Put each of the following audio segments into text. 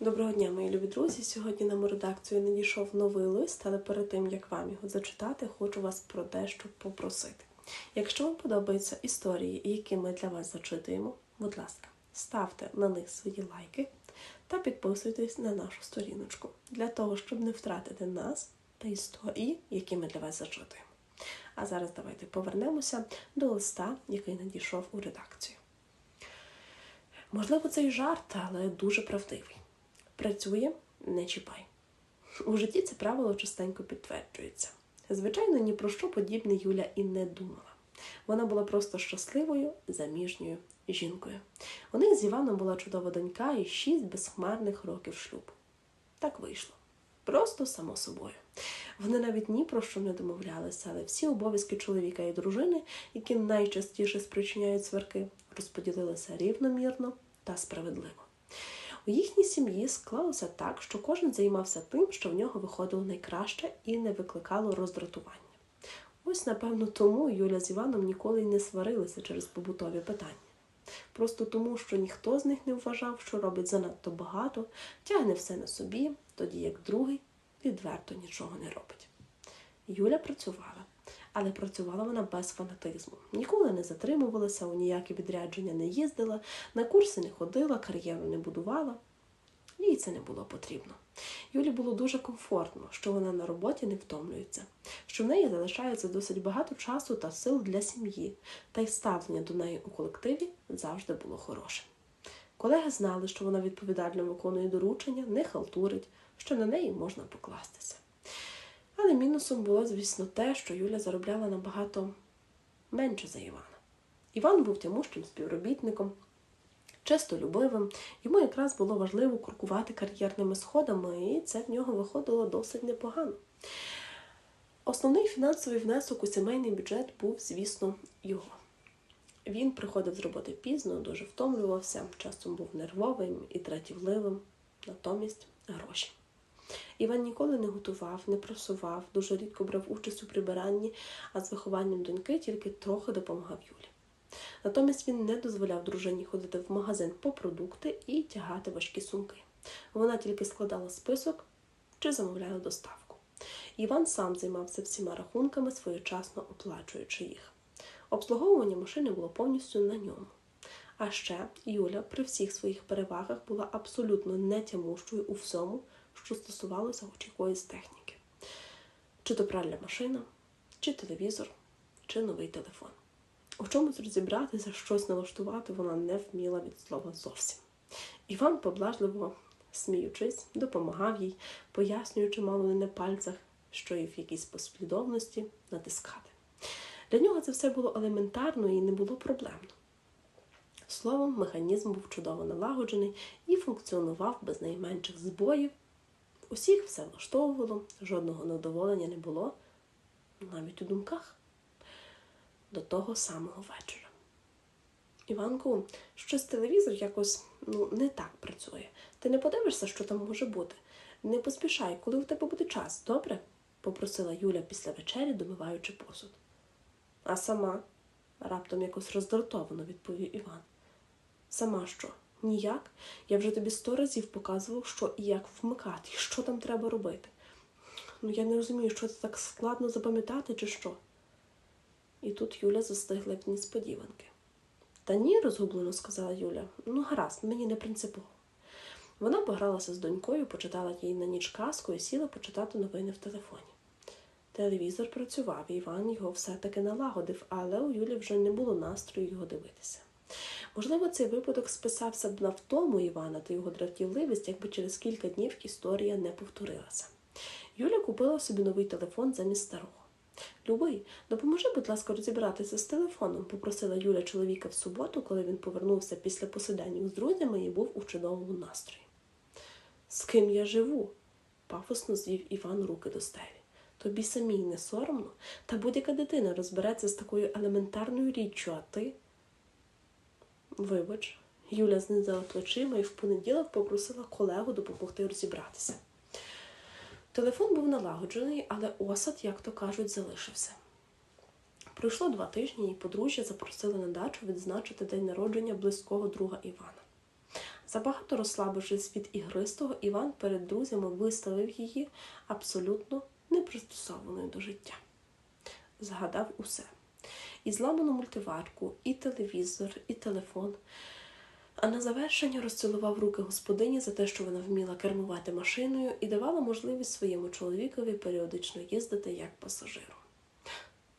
Доброго дня, мої любі друзі. Сьогодні нам у редакцію надійшов новий лист, але перед тим як вам його зачитати, хочу вас про дещо попросити. Якщо вам подобаються історії, які ми для вас зачитуємо, будь ласка, ставте на них свої лайки та підписуйтесь на нашу сторіночку для того, щоб не втратити нас та історії, які ми для вас зачитуємо. А зараз давайте повернемося до листа, який надійшов у редакцію. Можливо, це й жарт, але дуже правдивий. Працює, не чіпай. У житті це правило частенько підтверджується. Звичайно, ні про що подібне Юля і не думала. Вона була просто щасливою, заміжньою жінкою. У них з Іваном була чудова донька і шість безхмарних років шлюбу. Так вийшло. Просто само собою. Вони навіть ні про що не домовлялися, але всі обов'язки чоловіка і дружини, які найчастіше спричиняють сварки, розподілилися рівномірно та справедливо. У їхній сім'ї склалося так, що кожен займався тим, що в нього виходило найкраще і не викликало роздратування. Ось, напевно, тому Юля з Іваном ніколи й не сварилися через побутові питання. Просто тому, що ніхто з них не вважав, що робить занадто багато, тягне все на собі, тоді як другий відверто нічого не робить. Юля працювала, але працювала вона без фанатизму. Ніколи не затримувалася, у ніякі відрядження не їздила, на курси не ходила, кар'єру не будувала. Їй це не було потрібно. Юлі було дуже комфортно, що вона на роботі не втомлюється, що в неї залишається досить багато часу та сил для сім'ї, та й ставлення до неї у колективі завжди було хорошим. Колеги знали, що вона відповідально виконує доручення, не халтурить, що на неї можна покластися. Але мінусом було, звісно, те, що Юля заробляла набагато менше за Івана. Іван був тямущим співробітником, честолюбивим, йому якраз було важливо крокувати кар'єрними сходами, і це в нього виходило досить непогано. Основний фінансовий внесок у сімейний бюджет був, звісно, його. Він приходив з роботи пізно, дуже втомлювався, часом був нервовим і тратівливим, натомість гроші. Іван ніколи не готував, не просував, дуже рідко брав участь у прибиранні, а з вихованням доньки тільки трохи допомагав Юлі. Натомість він не дозволяв дружині ходити в магазин по продукти і тягати важкі сумки. Вона тільки складала список чи замовляла доставку. Іван сам займався всіма рахунками, своєчасно оплачуючи їх. Обслуговування машини було повністю на ньому. А ще Юля при всіх своїх перевагах була абсолютно нетямущою у всьому, що стосувалося хоч якоїсь техніки. Чи то пральна машина, чи телевізор, чи новий телефон. У чомусь розібратися, щось налаштувати вона не вміла від слова зовсім. Іван, поблажливо сміючись, допомагав їй, пояснюючи мало не на пальцях, що і в якійсь послідовності натискати. Для нього це все було елементарно і не було проблемно. Словом, механізм був чудово налагоджений і функціонував без найменших збоїв. Усіх все влаштовувало, жодного невдоволення не було, навіть у думках до того самого вечора. Іванку, щось телевізор якось ну, не так працює. Ти не подивишся, що там може бути. Не поспішай, коли у тебе буде час, добре? попросила Юля після вечері, домиваючи посуд. А сама, раптом якось роздратовано відповів Іван. Сама що? Ніяк? Я вже тобі сто разів показував, що і як вмикати, що там треба робити. Ну, я не розумію, що це так складно запам'ятати, чи що. І тут Юля застигла від несподіванки. Та ні, розгублено сказала Юля. Ну, гаразд, мені не принципово. Вона погралася з донькою, почитала їй на ніч казку і сіла почитати новини в телефоні. Телевізор працював, і Іван його все-таки налагодив, але у Юлі вже не було настрою його дивитися. Можливо, цей випадок списався б на втому Івана та його дратівливість, якби через кілька днів історія не повторилася. Юля купила собі новий телефон замість старого. Любий, допоможи, будь ласка, розібратися з телефоном, попросила Юля чоловіка в суботу, коли він повернувся після посиденів з друзями і був у чудовому настрої. З ким я живу? пафосно звів Іван руки до стелі. Тобі самій не соромно, та будь-яка дитина розбереться з такою елементарною річчю, а ти. Вибач, Юля знизила плечима і в понеділок попросила колегу допомогти розібратися. Телефон був налагоджений, але осад, як то кажуть, залишився. Пройшло два тижні, і подружжя запросили на дачу відзначити день народження близького друга Івана. Забагато розслабившись від ігристого, Іван перед друзями виставив її абсолютно непристосованою до життя. Згадав усе. І зламану мультиварку, і телевізор, і телефон. А на завершення розцілував руки господині за те, що вона вміла кермувати машиною і давала можливість своєму чоловікові періодично їздити як пасажиру.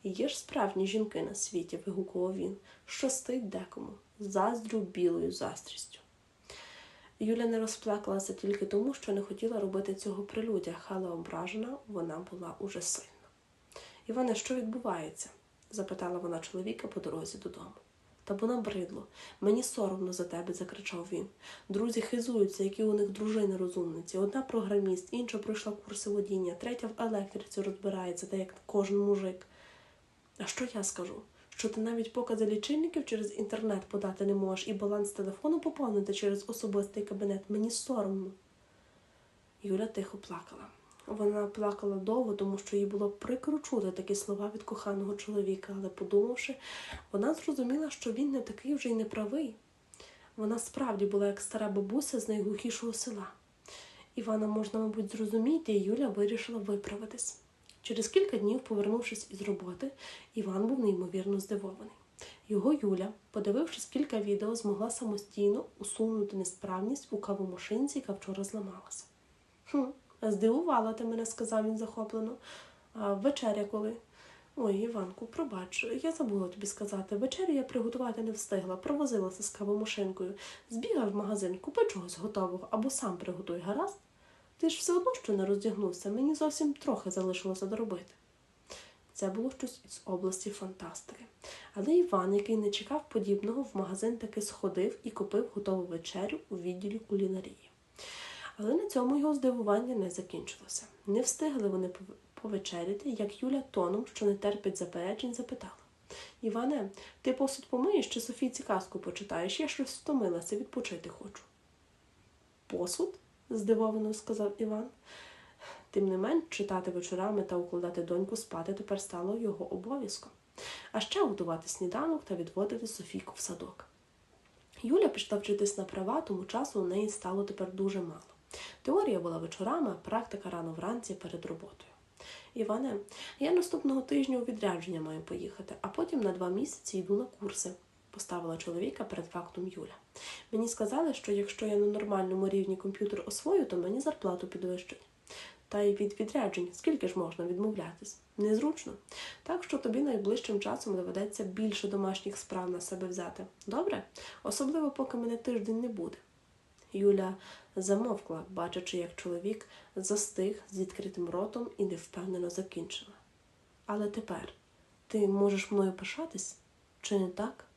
Є ж справжні жінки на світі, вигукував він, щастить декому, заздрю білою заздрістю. Юля не розплакалася тільки тому, що не хотіла робити цього при людях, але ображена вона була уже сильно. Іване, що відбувається? Запитала вона чоловіка по дорозі додому. Та бо набридло. Мені соромно за тебе, закричав він. Друзі хизуються, які у них дружини розумниці. Одна програміст, інша пройшла курси водіння, третя в електриці розбирається, та як кожен мужик. А що я скажу? Що ти навіть покази лічильників через інтернет подати не можеш і баланс телефону поповнити через особистий кабінет. Мені соромно. Юля тихо плакала. Вона плакала довго, тому що їй було прикро чути такі слова від коханого чоловіка, але подумавши, вона зрозуміла, що він не такий вже й неправий. Вона справді була як стара бабуся з найглухішого села. Івана можна, мабуть, зрозуміти, і Юля вирішила виправитись. Через кілька днів, повернувшись із роботи, Іван був неймовірно здивований. Його Юля, подивившись кілька відео, змогла самостійно усунути несправність у кавомашинці, яка вчора зламалася. Хм, здивувала ти мене, сказав він захоплено. А вечеря коли? Ой, Іванку, пробач, я забула тобі сказати. Вечерю я приготувати не встигла, провозилася з кавомашинкою. Збігав в магазин, купи чогось готового або сам приготуй, гаразд? Ти ж все одно що не роздягнувся, мені зовсім трохи залишилося доробити. Це було щось із області фантастики. Але Іван, який не чекав подібного, в магазин таки сходив і купив готову вечерю у відділі кулінарії. Але на цьому його здивування не закінчилося. Не встигли вони повечеряти, як Юля тоном, що не терпить заперечень, запитала. Іване, ти посуд помиєш чи Софійці казку почитаєш? Я щось втомилася, відпочити хочу. Посуд? здивовано сказав Іван. Тим не менш, читати вечорами та укладати доньку спати тепер стало його обов'язком. А ще готувати сніданок та відводити Софійку в садок. Юля пішла вчитись на права, тому часу у неї стало тепер дуже мало. Теорія була вечорами, практика рано вранці перед роботою. Іване, я наступного тижня у відрядження маю поїхати, а потім на два місяці йду на курси, поставила чоловіка перед фактом Юля. Мені сказали, що якщо я на нормальному рівні комп'ютер освою, то мені зарплату підвищать. Та й від відряджень скільки ж можна відмовлятись? Незручно. Так що тобі найближчим часом доведеться більше домашніх справ на себе взяти. Добре? Особливо, поки мене тиждень не буде. Юля замовкла, бачачи, як чоловік застиг з відкритим ротом і невпевнено закінчила. Але тепер ти можеш мною пишатись? Чи не так?